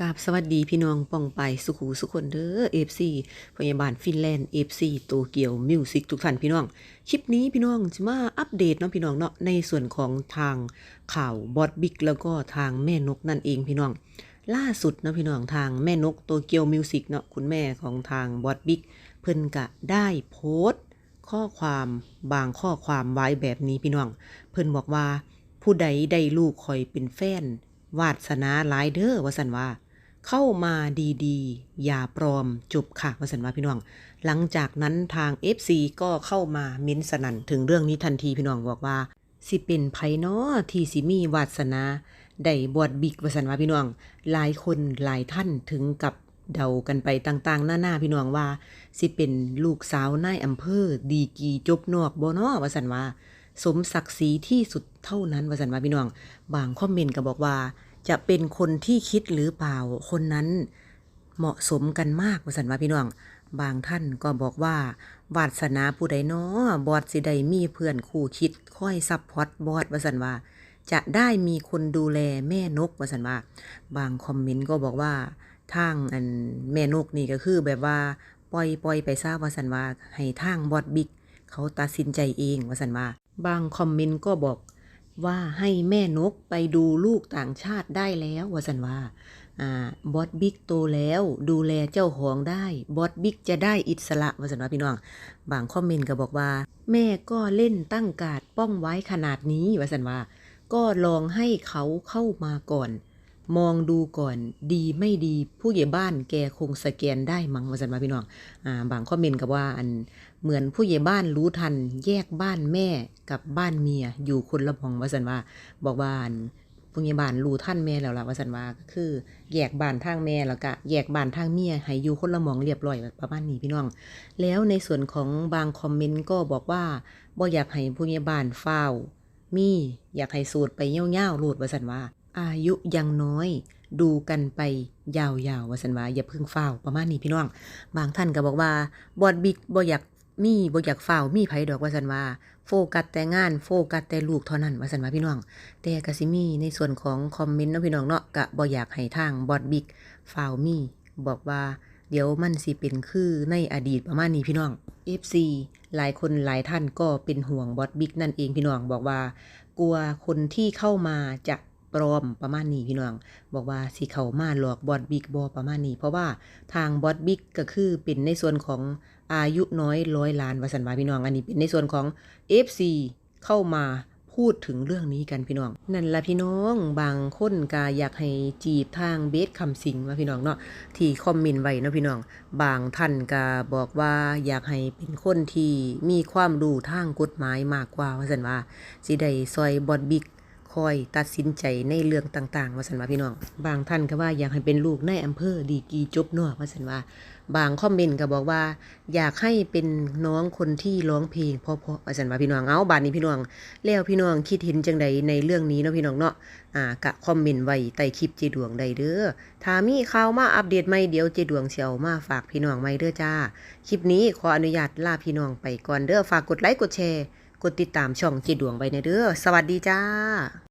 กราบสวัสดีพี่น้องป้องไปสุขูสุขคนเด้อ FC พยาบาลฟินแลนด์ FC โตเกียวมิวสิกทุกท่านพี่น้อง คลิปนี้พี่น้องจะมาอัปเดตเนาะพี่น้องเนาะในส่วนของทางข่าวบอดบิ๊กแล้วก็ทางแม่นกนั่นเองพี่น้อง ล่าสุดนะพี่น้องทางแม่นกโตเกียวมิวสิกเนาะคุณแม่ของทางบอดบิ๊กเพิ่นกะได้โพสต์ข้อความบางข้อความไว้แบบนี้พี่น้อง เพิ่นบอกว่าผู้ใดได้ลูกคอยเป็นแฟน วาสนาหลายเด้อวสันว่า เข้ามาดีๆ อย่าปลอมจบค่ะวสันว่าพี่น้อง หลังจากนั้นทาง FC ก็เข้ามาเม้นสนันถึงเรื่องนี้ทันทีพี่น้องบอกว่า สิเป็นไผเนาะที่สิมีวาสนาได้บวชบิกวสันว่าพี่น้อง หลายคนหลายท่านถึงกับเดากันไปต่างๆ หน้าๆพี่น้องว่า สิเป็นลูกสาวนายอำเภอดีกีจบนอกบ่นาะว่าสันว่า สมศักดิ์ศรีที่สุดเท่านั้นวาสันว่าพี่น้อง บางคอมเมนต์ก็บอกว่า จะเป็นคนที่คิดหรือเปล่า คนนั้นเหมาะสมกันมากวาสันว่าพี่น้อง บางท่านก็บอกว่าวาสนาผู้ใดเนาะบอดสิได้มีเพื่อนคู่คิดค่อยซับพอร์ตบอดวาสันว่าจะได้มีคนดูแลแม่นกวาสันว่าบางคอมเมนต์ก็บอกว่าทางอันแม่นกนี่ก็คือแบบว่าปล่อยปล่อยไปซะว่าสันว่าให้ทางบอดบิ๊กเขาตัดสินใจเองวาสันว่า บางคอมเมนต์ก็บอกว่าให้แม่นกไปดูลูกต่างชาติได้แล้ววาสันว่าอ่าบอสบิ๊กโตแล้วดูแลเจ้าของได้บอสบิ๊กจะได้อิสระวาสันว่าพี่น้อง บางคอมเมนต์ก็บอกว่า แม่ก็เล่นตั้งการป้องไว้ขนาดนี้วาสันว่า ก็ลองให้เขาเข้ามาก่อน มองดูก่อนดีไม่ดีผู้ใหญ่บ้านแกคงสแกนได้มั้งวาสันวาพี่น้องอ่าบางคอมเมนต์ก็ว่าอันเหมือนผู้ใหญ่บ้านรู้ทัน แยกบ้านแม่กับบ้านเมียอยู่คนละห้องวาสันว่าบอกว่าอันผู้ใหญ่บ้านรู้ทันแม่แล้วล่ะว่าสันว่าก็คือ แยกบ้านทางแม่แล้วก็แยกบ้านทางเมียให้อยู่คนละหมองเรียบร้อยประมาณนี้พี่น้อง แล้วในส่วนของบางคอมเมนต์ก็บอกว่าบ่อยากให้ผู้ใหญ่บ้านเฝ้า มีอยากให้สูตรไปเง่าวๆรูดว่าสันว่า อายุยังน้อย ดูกันไปยาวๆว่าสันว่าอย่าเพึ่งเฝ้าประมาณนี้พี่น้อง บางท่านก็บอกว่าบอดบิ๊กบ่อยากมีบ่อยากเฝ้ามีไผดอกว่าซั่นว่า โฟกัสแต่งานโฟกัสแต่ลูกเท่านั้นว่าซั่นว่าพี่น้อง แต่ก็สิมีในส่วนของคอมเมนต์เนาะพี่น้องเนาะก็บ่อยากให้ทางบอดบิ๊กเฝ้ามีบอกว่าเดี๋ยวมันสิเป็นคือในอดีตประมาณนี้พี่น้อง FC หลายคนหลายท่านก็เป็นห่วงบอดบิ๊กนั่นเองพี่น้องบอกว่า กลัวคนที่เข้ามาจะ ปลอมประมาณนี้พี่น้อง บอกว่าสิเขามาหลอกบอดบิ๊กบอประมาณนี้ เพราะว่าทางบอดบิ๊กก็คือเป็นในส่วนของอายุน้อยร้อยล้านวสันวาพี่น้อง อันนี้เป็นในส่วนของ FC เข้ามาพูดถึงเรื่องนี้กันพี่น้อง นั่นละพี่น้องบางคนก็อยากให้จีบทางเบสคำสิงว่าพี่น้องเนาะที่คอมเมนต์ไว้นะพี่น้อง บางท่านก็บอกว่าอยากให้เป็นคนที่มีความรู้ทางกฎหมายมากกว่าว่าสันว่าสิได้ซอยบอดบิ๊ก คอยตัดสินใจในเรื่องต่างๆ ว่าสันว่าพี่น้อง บางท่านก็ว่าอยากให้เป็นลูกในอำเภอดีกีจบนอกว่าสันว่า บางคอมเมนต์ก็บอกว่า อยากให้เป็นน้องคนที่ร้องเพลงเพราะๆว่าสันว่าพี่น้องเอาบานนี้พี่น้อง แล้วพี่น้องคิดเห็นจังใดในเรื่องนี้เนาะพี่น้องเนาะอ่ากะคอมเมนต์ไว้ใต้คลิปเจดวงใดเด้อถ้ามีข่าวมาอัปเดตใหม่เดี๋ยวเจดวงเสียวมาฝากพี่น้องใหม่เด้อจ้า คลิปนี้ขออนุญาตลาพี่น้องไปก่อนเด้อฝากกดไลค์กดแชร์ กดติดตามช่องเจดวงไว้ในเด้อสวัสดีจ้า